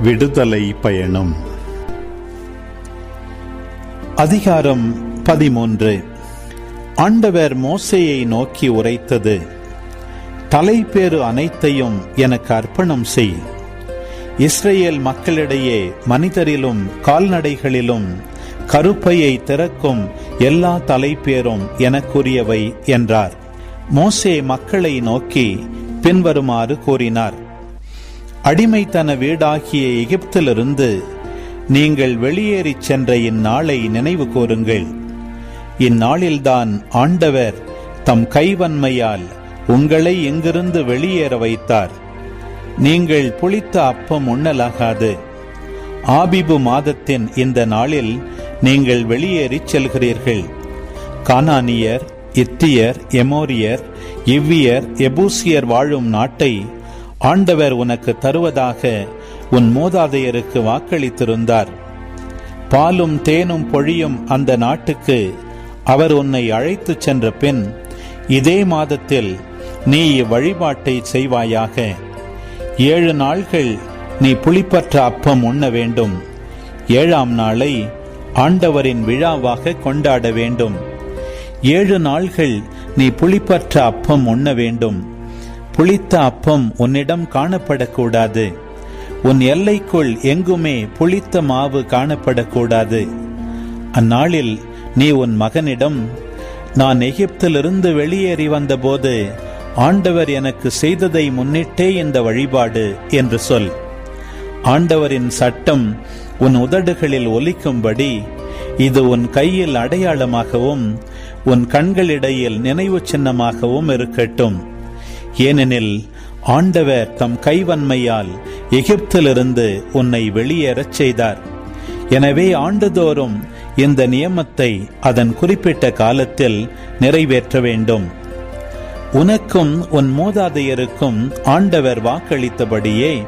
விடுதலை பயணம். அதிகாரம் பதிமூன்று. ஆண்டவர் மோசையை நோக்கி உரைத்தது தலைப்பேறு அனைத்தையும் எனக்கு அர்ப்பணம் செய். இஸ்ரேல் மக்களிடையே மனிதரிலும் கால்நடைகளிலும் கருப்பையை திறக்கும் எல்லா தலைப்பேரும் எனக்குரியவை என்றார். மோசே மக்களை நோக்கி பின்வருமாறு கூறினார். அடிமைத்தன வீடாகிய எகிப்திலிருந்து நீங்கள் வெளியேறிச் சென்ற இந்நாளை நினைவு கூறுங்கள். இந்நாளில்தான் ஆண்டவர் தம் கைவன்மையால் உங்களை எங்கிருந்து வெளியேற வைத்தார். நீங்கள் புளித்த அப்பம் உண்ணலாகாது. ஆபிபு மாதத்தின் இந்த நாளில் நீங்கள் வெளியேறிச் செல்கிறீர்கள். கானானியர் இத்தியர் எமோரியர் இவ்வியர் எபூசியர் வாழும் நாட்டை ஆண்டவர் உனக்கு தருவதாக உன் மூதாதையருக்கு வாக்களித்திருந்தார். பாலும் தேனும் பொழியும் அந்த நாட்டுக்கு அவர் உன்னை அழைத்துச் சென்ற பின் இதே மாதத்தில் நீ இவ்வழிபாட்டை செய்வாயாக. ஏழு நாள்கள் நீ புளிப்பற்ற அப்பம் உண்ண வேண்டும். ஏழாம் நாளை ஆண்டவரின் விழாவாக கொண்டாட வேண்டும். ஏழு நாள்கள் நீ புளிப்பற்ற அப்பம் உண்ண வேண்டும். புளித்த அப்பம் உன்னிடம் காணப்படக்கூடாது. உன் எல்லைக்குள் எங்குமே புளித்த மாவு காணப்படக்கூடாது. அந்நாளில் நீ உன் மகனிடம் நான் எகிப்திலிருந்து வெளியேறி வந்தபோது ஆண்டவர் எனக்கு செய்ததை முன்னிட்டே இந்த வழிபாடு என்று சொல். ஆண்டவரின் சட்டம் உன் உதடுகளில் ஒலிக்கும்படி இது உன் கையில் அடையாளமாகவும் உன் கண்களிடையில் நினைவு சின்னமாகவும் இருக்கட்டும். ஏனெனில் ஆண்டவர் தம் கைவன்மையால் எகிப்திலிருந்து உன்னை வெளியேறச் செய்தார். எனவே ஆண்டுதோறும் இந்த நியமத்தை அதன் குறிப்பிட்ட காலத்தில் நிறைவேற்ற வேண்டும். உனக்கும் உன் மூதாதையருக்கும் ஆண்டவர் வாக்களித்தபடியே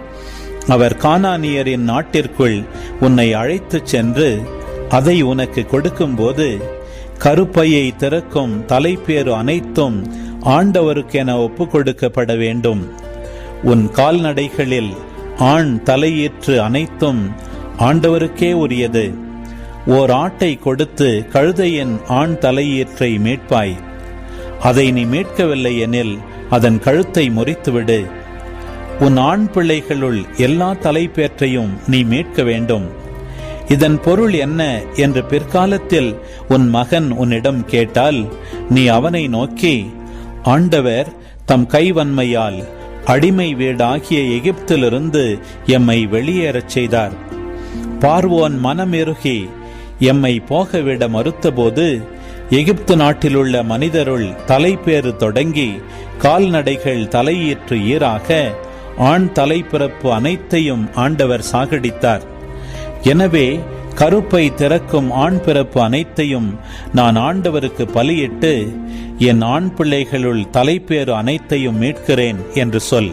அவர் கானானியரின் நாட்டிற்குள் உன்னை அழைத்துச் சென்று அதை உனக்கு கொடுக்கும்போது கருப்பையை திறக்கும் தலைப்பேறு அனைத்தும் ஆண்டவருக்கென ஒப்பு கொடுக்கப்பட வேண்டும். உன் கால்நடைகளில் ஆண் தலையீற்று அனைத்தும் ஆண்டவருக்கே உரியது. ஓர் ஆட்டை கொடுத்து கழுதையின் ஆண் தலையீற்றை மீட்பாய். அதை நீ மீட்கவில்லை எனில் அதன் கழுத்தை முறித்துவிடு. உன் ஆண் பிள்ளைகளுள் எல்லா தலைப்பேற்றையும் நீ மீட்க வேண்டும். இதன் பொருள் என்ன என்று பிற்காலத்தில் உன் மகன் உன்னிடம் கேட்டால் நீ அவனை நோக்கி ஆண்டவர் தம் கைவன்மையால் அடிமை வீடாகிய எகிப்திலிருந்து எம்மை வெளியேறச் செய்தார். பார்வோன் மனமெருகி எம்மை போகவிட மறுத்தபோது எகிப்து நாட்டிலுள்ள மனிதருள் தலைப்பேறு தொடங்கி கால்நடைகள் தலையீற்று ஈராக ஆண் தலைப்பிறப்பு அனைத்தையும் ஆண்டவர் சாகடித்தார். எனவே கருப்பை திறக்கும் ஆண் பிறப்பு அனைத்தையும் நான் ஆண்டவருக்கு பலியிட்டு என் ஆண் பிள்ளைகளுள் தலைப்பேறு அனைத்தையும் மீட்கிறேன் என்று சொல்.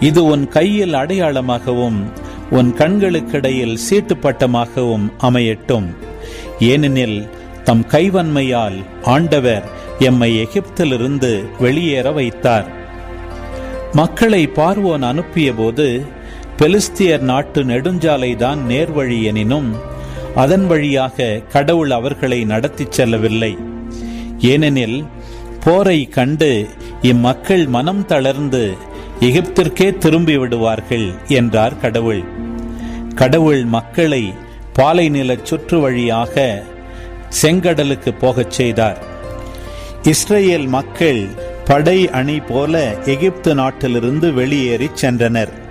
இது உன் கையில் அடையாளமாகவும் உன் கண்களுக்கிடையில் சீட்டுப்பட்டமாகவும் அமையட்டும். ஏனெனில் தம் கைவன்மையால் ஆண்டவர் எம்மை எகிப்திலிருந்து வெளியேற வைத்தார். மக்களை பார்வோன் அனுப்பிய போது பெலிஸ்தியர் நாட்டு நெடுஞ்சாலை தான் நேர்வழி எனினும் அதன் வழியாக கடவுள் அவர்களை நடத்திச் செல்லவில்லை. ஏனெனில் போரை கண்டு இம்மக்கள் மனம் தளர்ந்து எகிப்திற்கே திரும்பி விடுவார்கள் என்றார் கடவுள். கடவுள் மக்களை பாலை நில சுற்று வழியாக செங்கடலுக்கு போகச் செய்தார். இஸ்ரேல் மக்கள் படை அணி போல எகிப்து நாட்டிலிருந்து வெளியேறிச் சென்றனர்.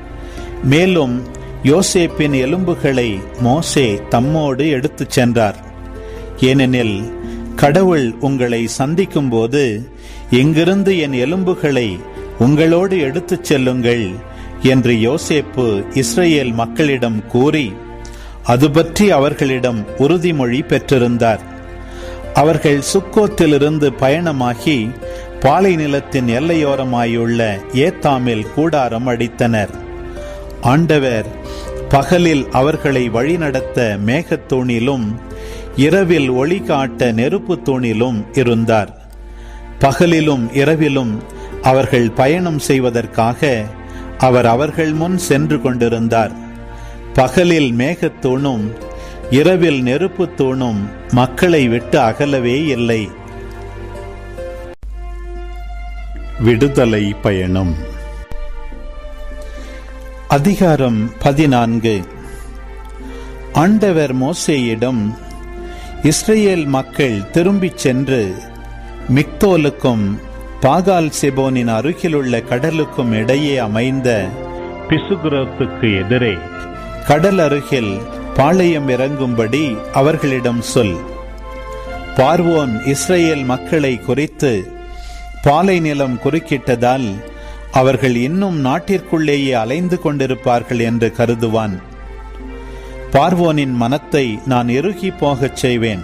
மேலும் யோசேப்பின் எலும்புகளை மோசே தம்மோடு எடுத்துச் சென்றார். ஏனெனில் கடவுள் உங்களை சந்திக்கும் போது இங்கிருந்து என் எலும்புகளை உங்களோடு எடுத்துச் செல்லுங்கள் என்று யோசேப்பு இஸ்ரேல் மக்களிடம் கூறி அது பற்றி அவர்களிடம் உறுதிமொழி பெற்றிருந்தார். அவர்கள் சுக்கோத்திலிருந்து பயணமாகி பாலை நிலத்தின் எல்லையோரமாயுள்ள ஏத்தாமில் கூடாரம் அடித்தனர். ஆண்டவர் பகலில் அவர்களை வழிநடத்த மேகத்தூணிலும் இரவில் ஒளி காட்ட நெருப்பு தூணிலும் இருந்தார். பகலிலும் இரவிலும் அவர்கள் பயணம் செய்வதற்காக அவர் அவர்கள் முன் சென்று கொண்டிருந்தார். பகலில் மேகத்தூணும் இரவில் நெருப்பு தூணும் மக்களை விட்டு அகலவே இல்லை. விடுதலை பயணம். அதிகாரம் பதினான்கு. ஆண்டவர் மோசேயிடம் இஸ்ரேல் மக்கள் திரும்பிச் சென்று மிக்தோலுக்கும் பாகால் செபோனின் அருகிலுள்ள கடலுக்கும் இடையே அமைந்த பிசுகுரத்துக்கு எதிரே கடல் அருகில் பாளையம் இறங்கும்படி அவர்களிடம் சொல். பார்வோன் இஸ்ரேல் மக்களை குறித்து பாலை நிலம் குறுக்கிட்டதால் அவர்கள் இன்னும் நாட்டிற்குள்ளேயே அலைந்து கொண்டிருப்பார்கள் என்று கருதுவான். பார்வோனின் மனத்தை நான் இறுகி போகச் செய்வேன்.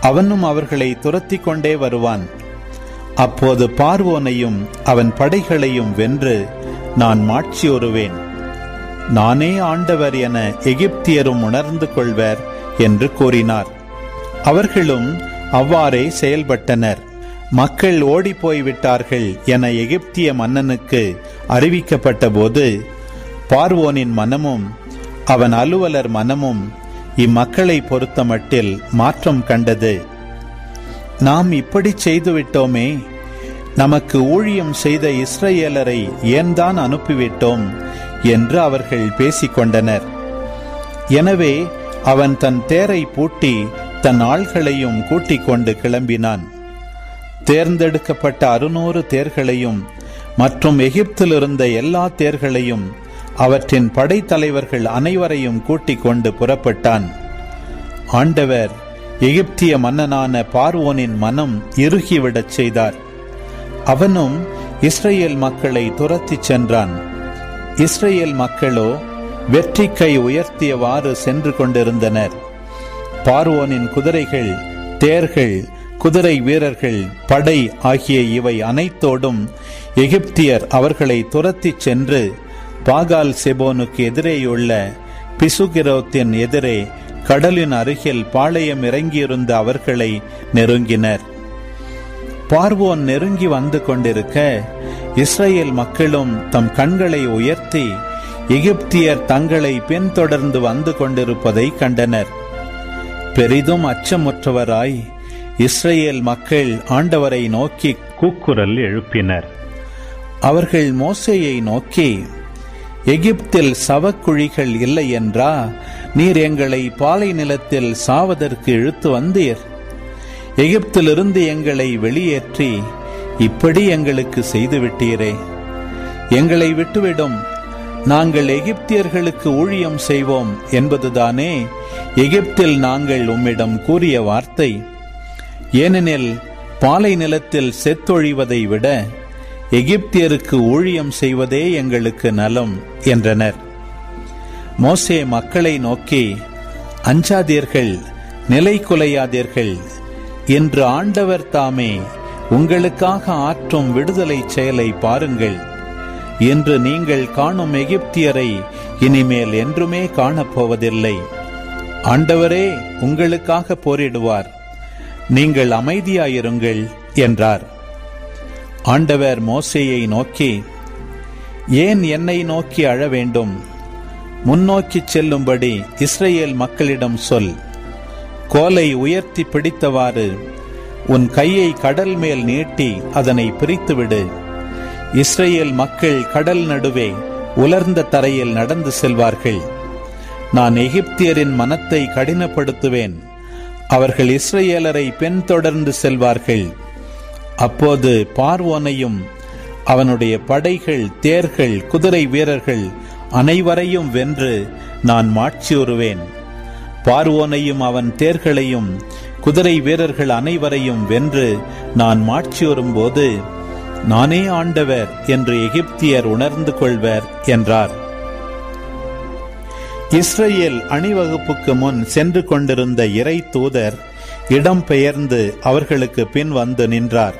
அவனும் அவர்களை துரத்தி கொண்டே வருவான். அப்போது பார்வோனையும் அவன் படைகளையும் வென்று நான் மாட்சியுறுவேன் நானே ஆண்டவர் என எகிப்தியரும் உணர்ந்து கொள்வர் என்று கூறினார். அவர்களும் அவ்வாறே செயல்பட்டனர். மக்கள் ஓடிப்போய் விட்டார்கள் என எகிப்திய மன்னனுக்கு அறிவிக்கப்பட்ட போது பார்வோனின் மனமும் அவன் அலுவலர் மனமும் இம்மக்களை பொறுத்தமட்டில் மாற்றம் கண்டது. நாம் இப்படி செய்துவிட்டோமே நமக்கு ஊழியம் செய்த இஸ்ரேலரை ஏன்தான் அனுப்பிவிட்டோம் என்று அவர்கள் பேசிக்கொண்டனர். எனவே அவன் தன் தேரை பூட்டி தன் ஆள்களையும் கூட்டிக் கொண்டு கிளம்பினான். தேர்ந்தெடுக்கப்பட்ட அறுநூறு தேர்களையும் மற்றும் எகிப்தில் இருந்த எல்லா தேர்களையும் அவற்றின் படைத்தலைவர்கள் அனைவரையும் கூட்டிக் கொண்டு புறப்பட்டான். ஆண்டவர் எகிப்திய மன்னனான பார்வோனின் மனம் இறுகிவிடச் செய்தார். அவனும் இஸ்ரேல் மக்களை துரத்திச் சென்றான். இஸ்ரேல் மக்களோ வெற்றி கை உயர்த்தியவாறு சென்று கொண்டிருந்தனர். பார்வோனின் குதிரைகள் தேர்கள் குதிரை வீரர்கள் படை ஆகிய இவை அனைத்தோடும் எகிப்தியர் அவர்களை துரத்திச் சென்று பாகால் செபோனுக்கு எதிரேயுள்ள பிசுகிரோத்தின் எதிரே கடலின் அருகில் பாளையம் இறங்கியிருந்த அவர்களை நெருங்கினர். பார்வோன் நெருங்கி வந்து கொண்டிருக்க இஸ்ரேல் மக்களும் தம் கண்களை உயர்த்தி எகிப்தியர் தங்களை பின்தொடர்ந்து வந்து கொண்டிருப்பதை கண்டனர். பெரிதும் அச்சமுற்றவராய் இஸ்ரேல் மக்கள் ஆண்டவரை நோக்கி கூக்குரல் எழுப்பினர். அவர்கள் மோசேயை நோக்கி எகிப்தில் சவக்குழிகள் இல்லை என்றா? நீர் எங்களை பாலை நிலத்தில் சாவதற்கு இழுத்து வந்தீர். எகிப்திலிருந்து எங்களை வெளியேற்றி இப்படி எங்களுக்கு செய்துவிட்டீரே. எங்களை விட்டுவிடும். நாங்கள் எகிப்தியர்களுக்கு ஊழியம் செய்வோம் என்பதுதானே எகிப்தில் நாங்கள் உம்மிடம் கூறிய வார்த்தை. ஏனெனில் பாலை நிலத்தில் செத்தொழிவதை விட எகிப்தியருக்கு ஊழியம் செய்வதே எங்களுக்கு நலம் என்றனர். மோசே மக்களை நோக்கி அஞ்சாதீர்கள் நிலை குலையாதீர்கள். என்று ஆண்டவர் தாமே உங்களுக்காக ஆற்றும் விடுதலை செயலை பாருங்கள். என்று நீங்கள் காணும் எகிப்தியரை இனிமேல் என்றுமே காணப்போவதில்லை. ஆண்டவரே உங்களுக்காக போரிடுவார். நீங்கள் அமைதியாயிருங்கள் என்றார். ஆண்டவர் மோசேயை நோக்கி ஏன் என்னை நோக்கி அழ வேண்டும்? முன்னோக்கி செல்லும்படி இஸ்ரேல் மக்களிடம் சொல். கோலை உயர்த்தி பிடித்தவாறு உன் கையை கடல் மேல் நீட்டி அதனை பிரித்துவிடு. இஸ்ரேல் மக்கள் கடல் நடுவே உலர்ந்த தரையில் நடந்து செல்வார்கள். நான் எகிப்தியரின் மனத்தை கடினப்படுத்துவேன். அவர்கள் இஸ்ரேலரை பின்தொடர்ந்து செல்வார்கள். அப்போது பார்வோனையும் அவனுடைய படைகள் தேர்கள் குதிரை வீரர்கள் அனைவரையும் வென்று நான் மாட்சியுறுவேன். பார்வோனையும் அவன் தேர்களையும் குதிரை வீரர்கள் அனைவரையும் வென்று நான் மாட்சியுறும் போது நானே ஆண்டவர் என்று எகிப்தியர் உணர்ந்து கொள்வர் என்றார். இஸ்ரேல் அணிவகுப்புக்கு முன் சென்று கொண்டிருந்த இறை தூதர் இடம்பெயர்ந்து அவர்களுக்கு பின் வந்து நின்றார்.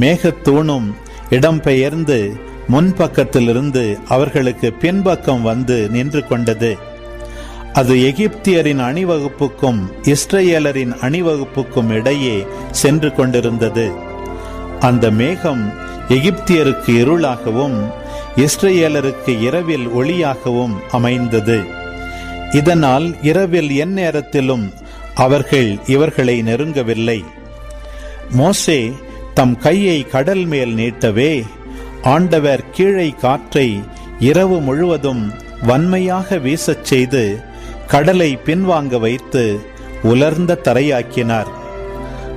மேகத்தூணும் இடம்பெயர்ந்து முன்பக்கத்திலிருந்து அவர்களுக்கு பின்பக்கம் வந்து நின்று கொண்டது. அது எகிப்தியரின் அணிவகுப்புக்கும் இஸ்ரேலரின் அணிவகுப்புக்கும் இடையே சென்று கொண்டிருந்தது. அந்த மேகம் எகிப்தியருக்கு இருளாகவும் இஸ்ரேலருக்கு இரவில் ஒளியாகவும் அமைந்தது. இதனால் இரவில் எந்நேரத்திலும் அவர்கள் இவர்களை நெருங்கவில்லை. மோசே தம் கையை கடல் மேல் நீட்டவே ஆண்டவர் கீழே காற்றை இரவு முழுவதும் வன்மையாக வீசச் செய்து கடலை பின்வாங்க வைத்து உலர்ந்த தரையாக்கினார்.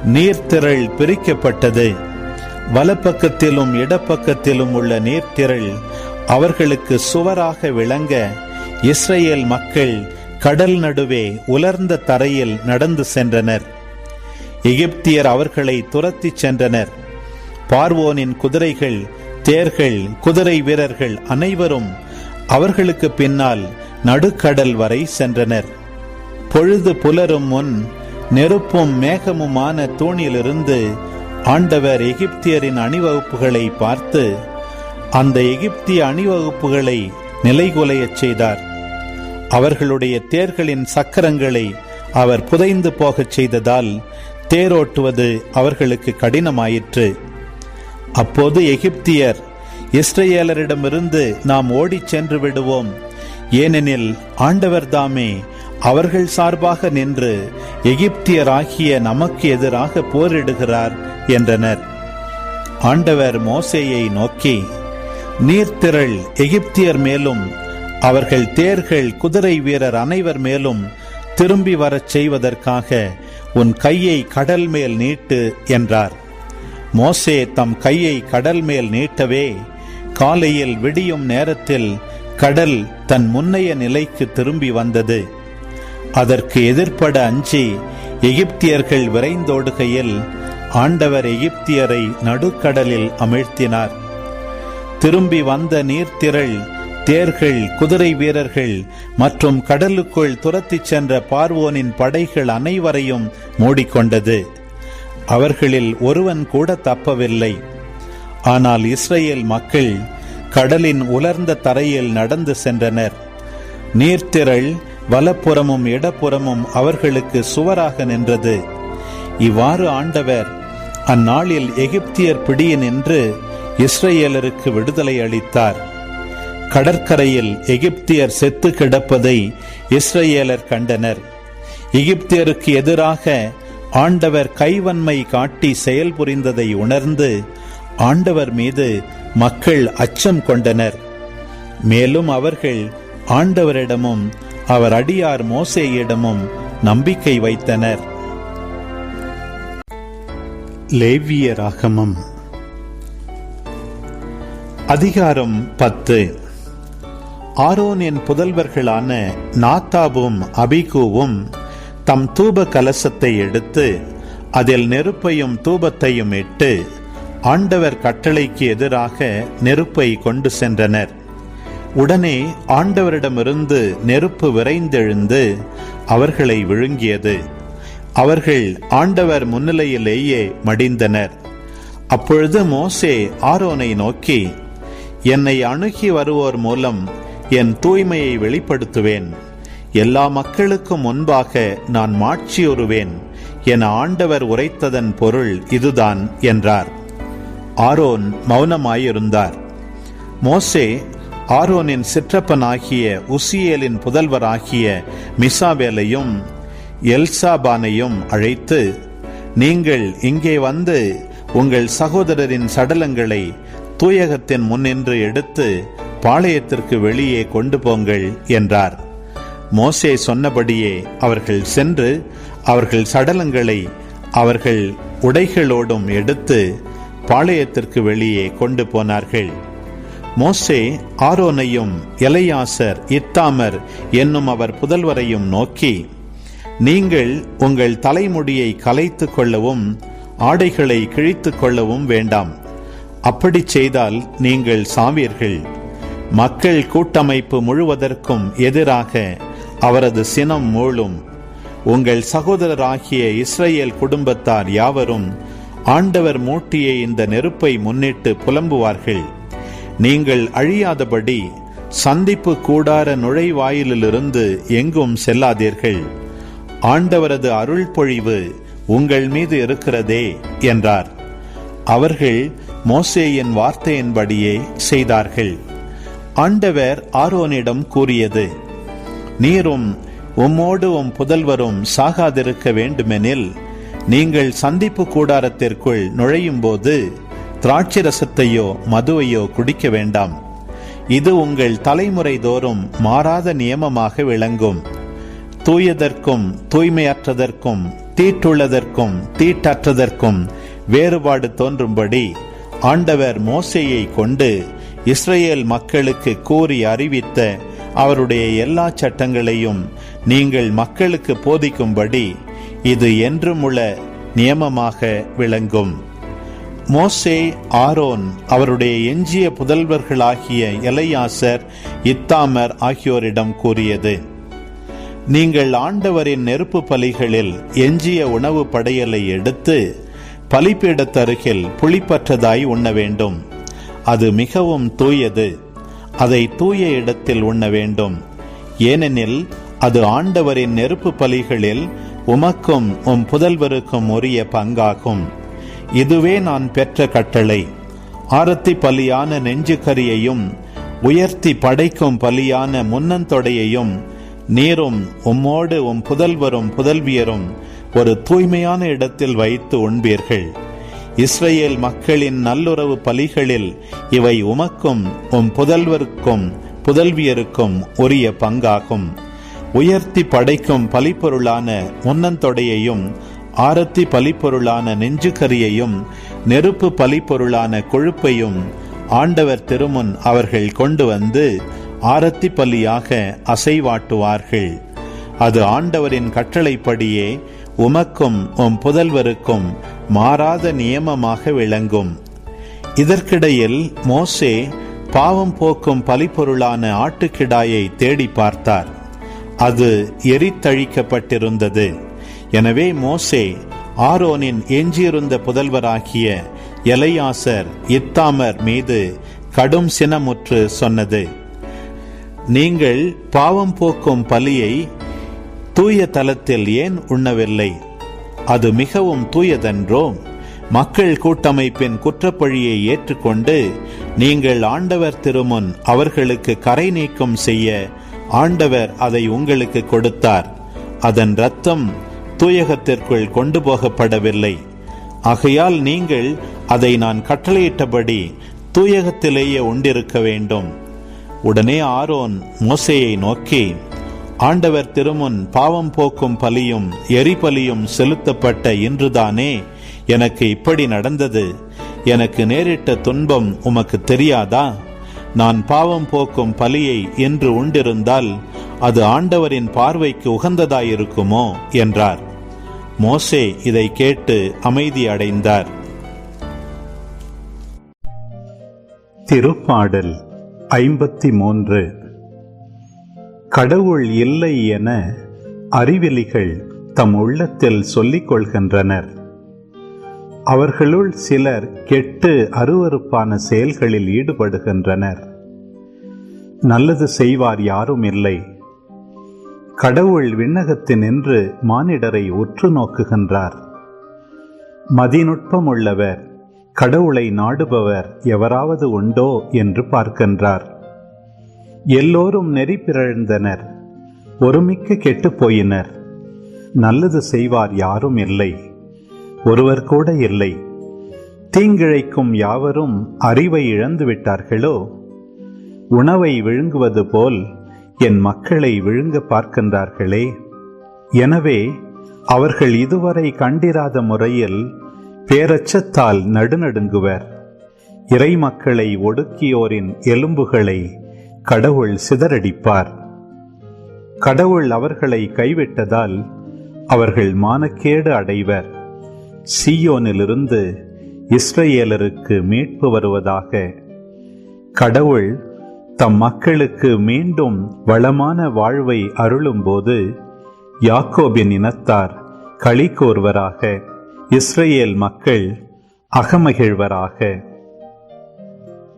நீர்த்திரள் பிரிக்கப்பட்டது. வலப்பக்கத்திலும் இடப்பக்கத்திலும் உள்ள நீர்த்திரள் அவர்களுக்கு சுவராக விளங்க இஸ்ரேல் மக்கள் கடல் நடுவே உலர்ந்த தரையில் நடந்து சென்றனர். எகிப்தியர் அவர்களை துரத்திச் சென்றனர். பார்வோனின் குதிரைகள் தேர்கள் குதிரை வீரர்கள் அனைவரும் அவர்களுக்கு பின்னால் நடுக்கடல் வரை சென்றனர். பொழுது புலரும் முன் நெருப்பும் மேகமுமான தூணிலிருந்து ஆண்டவர் எகிப்தியரின் அணிவகுப்புகளை பார்த்து அந்த எகிப்திய அணிவகுப்புகளை நிலைகுலையச் செய்தார். அவர்களுடைய தேர்களின் சக்கரங்களை அவர் புதைந்து போகச் செய்ததால் தேரோட்டுவது அவர்களுக்கு கடினமாயிற்று. அப்போது எகிப்தியர் இஸ்ரேலரிடமிருந்து நாம் ஓடிச் சென்று விடுவோம். ஏனெனில் ஆண்டவர் தாமே அவர்கள் சார்பாக நின்று எகிப்தியராகிய நமக்கு எதிராக போரிடுகிறார் என்றனர். ஆண்டவர் மோசேயை நோக்கி நீர்த்திரள் எகிப்தியர் மேலும் அவர்கள் தேர்கள் குதிரை வீரர் அனைவர் மேலும் திரும்பி வரச் செய்வதற்காக உன் கையை கடல் மேல் நீட்டு என்றார். மோசே தம் கையை கடல் மேல் நீட்டவே காலையில் விடியும் நேரத்தில் கடல் தன் முன்னைய நிலைக்கு திரும்பி வந்தது. அதற்கு எதிர்ப்பட அஞ்சி எகிப்தியர்கள் விரைந்தோடுகையில் ஆண்டவர் எகிப்தியரை நடுக்கடலில் அமிழ்த்தினார். திரும்பி வந்த நீர்த்திரள் தேர்கள் குதிரை வீரர்கள் மற்றும் கடலுக்குள் துரத்திச் சென்ற பார்வோனின் படைகள் அனைவரையும் மூடிக்கொண்டது. அவர்களில் ஒருவன் கூட தப்பவில்லை. ஆனால் இஸ்ரேல் மக்கள் கடலின் உலர்ந்த தரையில் நடந்து சென்றனர். நீர்த்திரள் வலப்புறமும் இடப்புறமும் அவர்களுக்கு சுவராக நின்றது. இவ்வாறு ஆண்டவர் அந்நாளில் எகிப்தியர் பிடியின் நின்று இஸ்ரேலருக்கு விடுதலை அளித்தார். கடற்கரையில் எகிப்தியர் செத்து கிடப்பதை இஸ்ரேலர் கண்டனர். எகிப்தியருக்கு எதிராக ஆண்டவர் கைவன்மை காட்டி செயல் புரிந்ததை உணர்ந்து ஆண்டவர் மீது மக்கள் அச்சம் கொண்டனர். மேலும் அவர்கள் ஆண்டவரிடமும் அவர் அடியார் மோசேயிடமும் நம்பிக்கை வைத்தனர். லேவிய ராகமம். அதிகாரம் பத்து. ஆரோனின் புதல்வர்களான நாத்தாபும் அபிகூவும் தம் தூப கலசத்தை எடுத்து அதில் நெருப்பையும் தூபத்தையும் இட்டு ஆண்டவர் கட்டளைக்கு எதிராக நெருப்பை கொண்டு சென்றனர். உடனே ஆண்டவரிடமிருந்து நெருப்பு விரைந்தெழுந்து அவர்களை விழுங்கியது. அவர்கள் ஆண்டவர் முன்னிலையிலேயே மடிந்தனர். அப்பொழுது மோசே ஆரோனை நோக்கி என்னை அணுகி வருவோர் மூலம் என் தூய்மையை வெளிப்படுத்துவேன். எல்லா மக்களுக்கும் முன்பாக நான் மாட்சியுறுவேன் என ஆண்டவர் உரைத்ததன் பொருள் இதுதான் என்றார். ஆரோன் மௌனமாயிருந்தார். மோசே ஆரோனின் சிற்றப்பனாகிய உசியேலின் புதல்வராகிய மிசாவேலையும் எல்சாபானையும் அழைத்து நீங்கள் இங்கே வந்து உங்கள் சகோதரரின் சடலங்களை தூயகத்தின் முன்னின்று எடுத்து பாளையத்திற்கு வெளியே கொண்டு போங்கள் என்றார். மோசே சொன்னபடியே அவர்கள் சென்று அவர்கள் சடலங்களை அவர்கள் உடைகளோடும் எடுத்து பாளையத்திற்கு வெளியே கொண்டு போனார்கள். மோசே ஆரோனையும் எலையாசர் இத்தாமர் என்னும் அவர் புதல்வரையும் நோக்கி நீங்கள் உங்கள் தலைமுடியை கலைத்து கொள்ளவும் ஆடைகளை கிழித்து கொள்ளவும் வேண்டாம். அப்படி செய்தால் நீங்கள் சாவீர்கள். மக்கள் கூட்டமைப்பு முழுவதற்கும் எதிராக அவரது சினம் மூழும். உங்கள் சகோதரராகிய இஸ்ரேல் குடும்பத்தார் யாவரும் ஆண்டவர் மூட்டிய இந்த நெருப்பை முன்னிட்டு புலம்புவார்கள். நீங்கள் அழியாதபடி சந்திப்பு கூடார நுழைவாயிலிருந்து எங்கும் செல்லாதீர்கள். ஆண்டவரது அருள் பொழிவு உங்கள் மீது இருக்கிறதே என்றார். அவர்கள் மோசேயின் வார்த்தையின்படியே செய்தார்கள். ஆண்டவர் ஆரோனிடம் கூறியது நீரும் உம்மோடு உம் புதல்வரும் சாகாதிருக்க வேண்டுமெனில் நீங்கள் சந்திப்பு கூடாரத்திற்குள் நுழையும் போது திராட்சை ரசத்தையோ மதுவையோ குடிக்க வேண்டாம். இது உங்கள் தலைமுறை தோறும் மாறாத நியமமாக விளங்கும். தூயதற்கும் தூய்மையற்றதற்கும் தீட்டுள்ளதற்கும் தீட்டற்றதற்கும் வேறுபாடு தோன்றும்படி ஆண்டவர் மோசையை கொண்டு இஸ்ரேல் மக்களுக்கு கூறி அறிவித்த அவருடைய எல்லா சட்டங்களையும் நீங்கள் மக்களுக்கு போதிக்கும்படி இது என்றும் உள்ள நியமமாக விளங்கும். மோசே ஆரோன் அவருடைய எஞ்சிய புதல்வர்களாகிய எலையாசர் இத்தாமர் ஆகியோரிடம் கூறியது நீங்கள் ஆண்டவரின் நெருப்பு பலிகளில் எஞ்சிய உணவு படையலை எடுத்து பலிப்பீடத்தருகில் புளிப்பற்றதாய் உண்ண வேண்டும். அது மிகவும் தூயது. அதை தூய இடத்தில் உண்ண வேண்டும். ஏனெனில் அது ஆண்டவரின் நெருப்பு பலிகளில் உமக்கும் உம் புதல்வருக்கும் உரிய பங்காகும். இதுவே நான் பெற்ற கட்டளை. ஆரத்தி பலியான நெஞ்சுக்கரியையும் உயர்த்தி படைக்கும் பலியான முன்னந்தொடையையும் நீரும் உம்மோடு உம் புதல்வரும் புதல்வியரும் ஒரு தூய்மையான இடத்தில் வைத்து உண்பீர்கள். இஸ்ரேல் மக்களின் நல்லுறவு பலிகளில் இவை உமக்கும் உம் புதல்வருக்கும் புதல்வியருக்கும் உரிய பங்காகும். உயர்த்தி படைக்கும் பலிப்பொருளான முன்னந்தொடையையும் ஆரத்தி பலிப்பொருளான நெஞ்சுக்கரியையும் நெருப்பு பலிப்பொருளான கொழுப்பையும் ஆண்டவர் திருமுன் அவர்கள் கொண்டு வந்து ஆரத்தி பலியாக அசைவாட்டுவார்கள். அது ஆண்டவரின் கட்டளைப்படியே உமக்கும் உம் புதல்வருக்கும் மாறாத நியமமாக விளங்கும். இதற்கிடையில் மோசே பாவம் போக்கும் பலிப்பொருளான ஆட்டுக்கிடாயை தேடி பார்த்தார். அது எரித்தழிக்கப்பட்டிருந்தது. எனவே மோசே ஆரோனின் எஞ்சியிருந்த புதல்வராகிய எலையாசர் இத்தாமர் மீது கடும் சினமுற்று சொன்னது. நீங்கள் பாவம் போக்கும் பலியை தூய தலத்தில் ஏன் உண்ணவில்லை? அது மிகவும் தூயதன்றோ மக்கள் கூட்டமைப்பின் குற்றப்பழியை ஏற்றுக்கொண்டு நீங்கள் ஆண்டவர் திருமுன் அவர்களுக்கு கரை நீக்கம் செய்ய ஆண்டவர் அதை உங்களுக்கு கொடுத்தார். அதன் ரத்தம் தூயகத்திற்குள் கொண்டு போகப்படவில்லை ஆகையால் நீங்கள் அதை நான் கட்டளையிட்டபடி தூயகத்திலேயே உண்டிருக்க வேண்டும். உடனே ஆரோன் மோசையை நோக்கி ஆண்டவர் திருமுன் பாவம் போக்கும் பலியும் எரிபலியும் செலுத்தப்பட்ட இன்றுதானே? எனக்கு இப்படி நடந்தது. எனக்கு நேரிட்ட துன்பம் உமக்கு தெரியாதா? நான் பாவம் போக்கும் பலியை இன்று உண்டிருந்தால் அது ஆண்டவரின் பார்வைக்கு உகந்ததாயிருக்குமோ? என்றார். மோசே இதை கேட்டு அமைதி அடைந்தார். திருப்பாடல் ஐம்பத்தி மூன்று கடவுள் இல்லை என அறிவெளிகள் தம் உள்ளத்தில் சொல்லிக் கொள்கின்றனர். அவர்களுள் சிலர் கெட்டு அருவருப்பான செயல்களில் ஈடுபடுகின்றனர். நல்லது செய்வார் யாரும் இல்லை. கடவுள் விண்ணகத்தினின்று மானிடரை உற்று நோக்குகின்றார். மதிநுட்பமுள்ளவர் கடவுளை நாடுபவர் எவராவது உண்டோ என்று பார்க்கின்றார். எல்லோரும் நெறி பிறழ்ந்தனர் ஒருமிக்க கெட்டுப் போயினர். நல்லது செய்வார் யாரும் இல்லை ஒருவர் கூட இல்லை. தீங்கிழைக்கும் யாவரும் அறிவை இழந்து விட்டார்களோ உணவை விழுங்குவது போல் என் மக்களை விழுங்க பார்க்கின்றார்களே. எனவே அவர்கள் இதுவரை கண்டிராத முறையில் பேரச்சத்தால் நடுநடுங்குவர். இறை மக்களை ஒடுக்கியோரின் எலும்புகளை கடவுள் சிதறடிப்பார். கடவுள் அவர்களை கைவிட்டதால் அவர்கள் மானக்கேடு அடைவர். சீயோனிலிருந்து இஸ்ரேலருக்கு மீட்பு வருவதாக கடவுள் தம் மக்களுக்கு மீண்டும் வளமான வாழ்வை அருளும்போது யாக்கோபின் இனத்தார் களி கோர்வராக இஸ்ரேல் மக்கள் அகமகிழ்வராக.